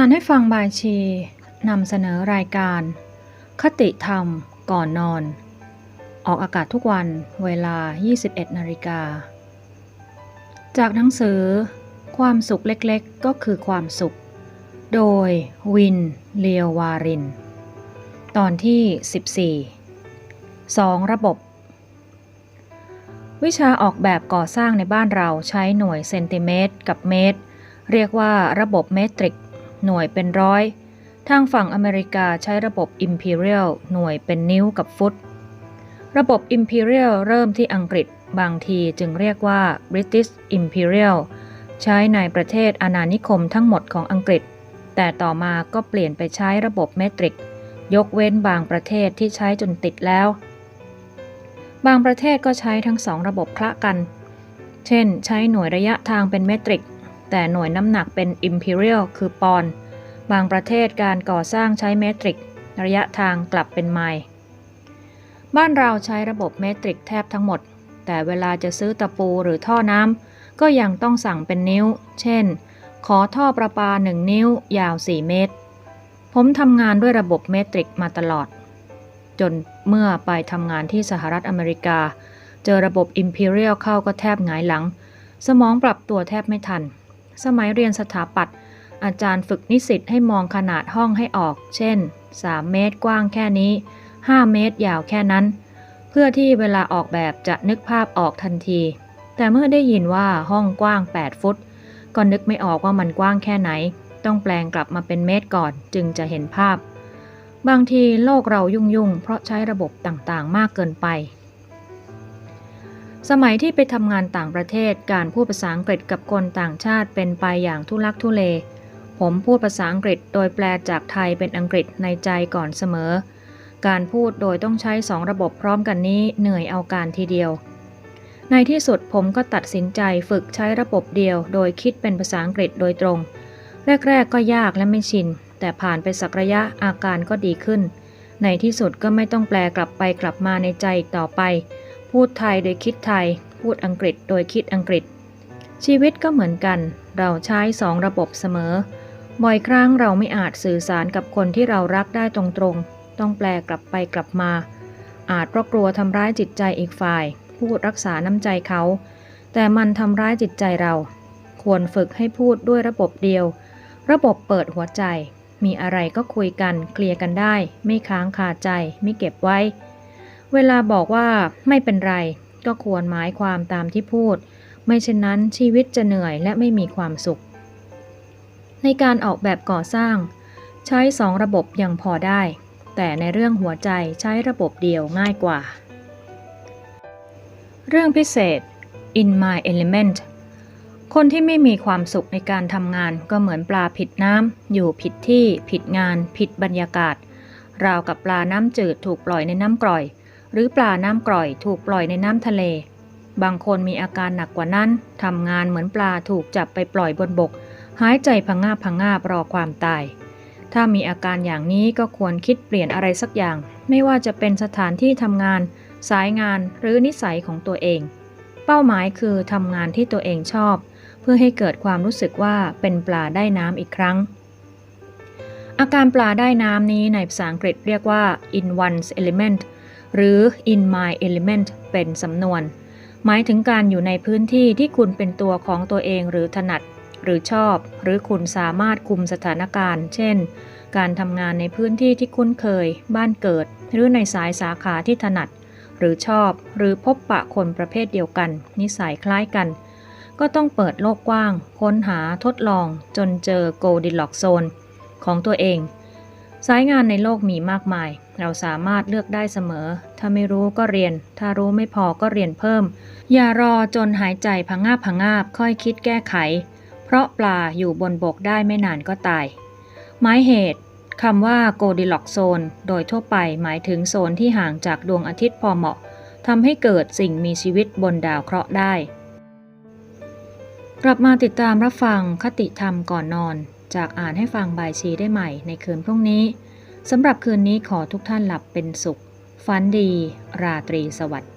อ่านให้ฟังบายชีนำเสนอรายการ คติธรรมก่อนนอน ออกอากาศทุกวันเวลา 21 นาฬิกา จากหนังสือ ความสุขเล็กๆ ก็คือความสุข โดยวินเลียววาริน ตอนที่ 14 2 ระบบ วิชาออกแบบก่อสร้างในบ้านเราใช้หน่วยเซนติเมตรกับเมตร เรียกว่าระบบเมตริก หน่วยเป็นร้อย ทางฝั่งอเมริกาใช้ระบบ Imperial หน่วยเป็นนิ้วกับฟุต ระบบ Imperial เริ่มที่อังกฤษบางทีจึงเรียกว่า British Imperial ใช้ในประเทศอาณานิคมทั้งหมดของอังกฤษ แต่ต่อมาก็เปลี่ยนไปใช้ระบบเมตริก ยกเว้นบางประเทศที่ใช้จนติดแล้ว บางประเทศก็ใช้ทั้งสองระบบคละกัน เช่น ใช้หน่วยระยะทางเป็นเมตริก แต่หน่วยน้ำหนักเป็น Imperial คือปอนด์บางประเทศการก่อสร้างใช้เมตริก ระยะทางกลับเป็นไมล์บ้านเราใช้ระบบเมตริกแทบทั้งหมด แต่เวลาจะซื้อตะปูหรือท่อน้ำก็ยังต้องสั่งเป็นนิ้ว เช่น ขอท่อประปา 1 นิ้วยาว 4 เมตร ผมทำงานด้วยระบบเมตริกมาตลอด จนเมื่อไปทำงานที่สหรัฐอเมริกา เจอระบบ Imperial เข้าก็แทบหงายหลัง สมองปรับตัวแทบไม่ทัน สมัยเรียนสถาปัตย์อาจารย์ฝึกนิสิตให้มองขนาดห้องให้ออก เช่น 3 เมตรกว้างแค่นี้ 5 เมตรยาวแค่นั้น เพื่อที่เวลาออกแบบจะนึกภาพออกทันที แต่เมื่อได้ยินว่าห้องกว้าง 8 ฟุต ก็นึกไม่ออกว่ามันกว้างแค่ไหน ต้องแปลงกลับมาเป็นเมตรก่อนจึงจะเห็นภาพ บางทีโลกเรายุ่งๆเพราะใช้ระบบต่างๆ มากเกินไป สมัยที่ไปทำงานต่างประเทศการพูดภาษาอังกฤษกับคนต่างชาติเป็นไปอย่างทุลักทุเล ผมพูดภาษาอังกฤษโดยแปลจากไทยเป็นอังกฤษในใจก่อนเสมอ การพูดโดยต้องใช้สองระบบพร้อมกันนี้เหนื่อยเอาการทีเดียว ในที่สุดผมก็ตัดสินใจฝึกใช้ระบบเดียว โดยคิดเป็นภาษาอังกฤษโดยตรง แรก ๆ ก็ยากและไม่ชิน แต่ผ่านไปสักระยะอาการก็ดีขึ้น ในที่สุดก็ไม่ต้องแปลกลับไปกลับมาในใจอีกต่อไป พูดไทยโดยคิดไทย พูดอังกฤษโดยคิดอังกฤษ ชีวิตก็เหมือนกัน เราใช้สองระบบเสมอ บ่อยครั้งเราไม่อาจสื่อสารกับคนที่เรารักได้ตรงๆ ต้องแปลกลับไปกลับมา อาจเพราะกลัวทำร้ายจิตใจอีกฝ่าย พูดรักษาน้ำใจเขา แต่มันทำร้ายจิตใจเรา ควรฝึกให้พูดด้วยระบบเดียว ระบบเปิดหัวใจ มีอะไรก็คุยกันเคลียร์กันได้ ไม่ค้างคาใจ ไม่เก็บไว้ เวลาบอกว่าไม่เป็นไร ก็ควรหมายความตามที่พูด ไม่เช่นนั้นชีวิตจะเหนื่อยและไม่มีความสุข ในการออกแบบก่อสร้าง ใช้สองระบบยังพอได้ แต่ในเรื่องหัวใจใช้ระบบเดียวง่ายกว่า เรื่องพิเศษ in my element คนที่ไม่มีความสุขในการทำงานก็เหมือนปลาผิดน้ำ อยู่ผิดที่ ผิดงาน ผิดบรรยากาศ ราวกับปลาน้ำจืดถูกปล่อยในน้ำกร่อย หรือปลาน้ำกร่อยถูกปล่อยในน้ำทะเล บางคนมีอาการหนักกว่านั้นทำงานเหมือนปลาถูกจับไปปล่อยบนบก หายใจพังงาบพังงาบรอความตาย ถ้ามีอาการอย่างนี้ก็ควรคิดเปลี่ยนอะไรสักอย่าง ไม่ว่าจะเป็นสถานที่ทำงาน สายงานหรือนิสัยของตัวเอง เป้าหมายคือทำงานที่ตัวเองชอบ เพื่อให้เกิดความรู้สึกว่าเป็นปลาได้น้ำอีกครั้งอาการปลาได้น้ำนี้ในภาษาอังกฤษเรียกว่า in one's element หรือ in my element เป็นสำนวน หมายถึงการอยู่ในพื้นที่ที่คุณเป็นตัวของตัวเองหรือถนัด หรือชอบ หรือคุณสามารถคุมสถานการณ์ เช่น การทำงานในพื้นที่ที่คุ้นเคย บ้านเกิด หรือในสายสาขาที่ถนัด หรือชอบ หรือพบปะคนประเภทเดียวกัน นิสัยคล้ายกัน ก็ต้องเปิดโลกกว้าง ค้นหาทดลอง จนเจอโกลดิล็อกโซนของตัวเอง สายงานในโลกมีมากมาย เราสามารถเลือกได้เสมอ ถ้าไม่รู้ก็เรียน ถ้ารู้ไม่พอก็เรียนเพิ่ม อย่ารอจนหายใจพังงาบพังงาบค่อยคิดแก้ไข เพราะปลาอยู่บนบกได้ไม่นานก็ตาย หมายเหตุคำว่าโกดิล็อกโซน โดยทั่วไปหมายถึงโซนที่ห่างจากดวงอาทิตย์พอเหมาะทำให้เกิดสิ่งมีชีวิตบนดาวเคราะห์ได้ กลับมาติดตามรับฟังคติธรรมก่อนนอน จากอ่านให้ฟังบายชีได้ใหม่ในคืนพรุ่งนี้สำหรับคืนนี้ขอทุกท่านหลับเป็นสุข ฝันดี ราตรีสวัสดิ์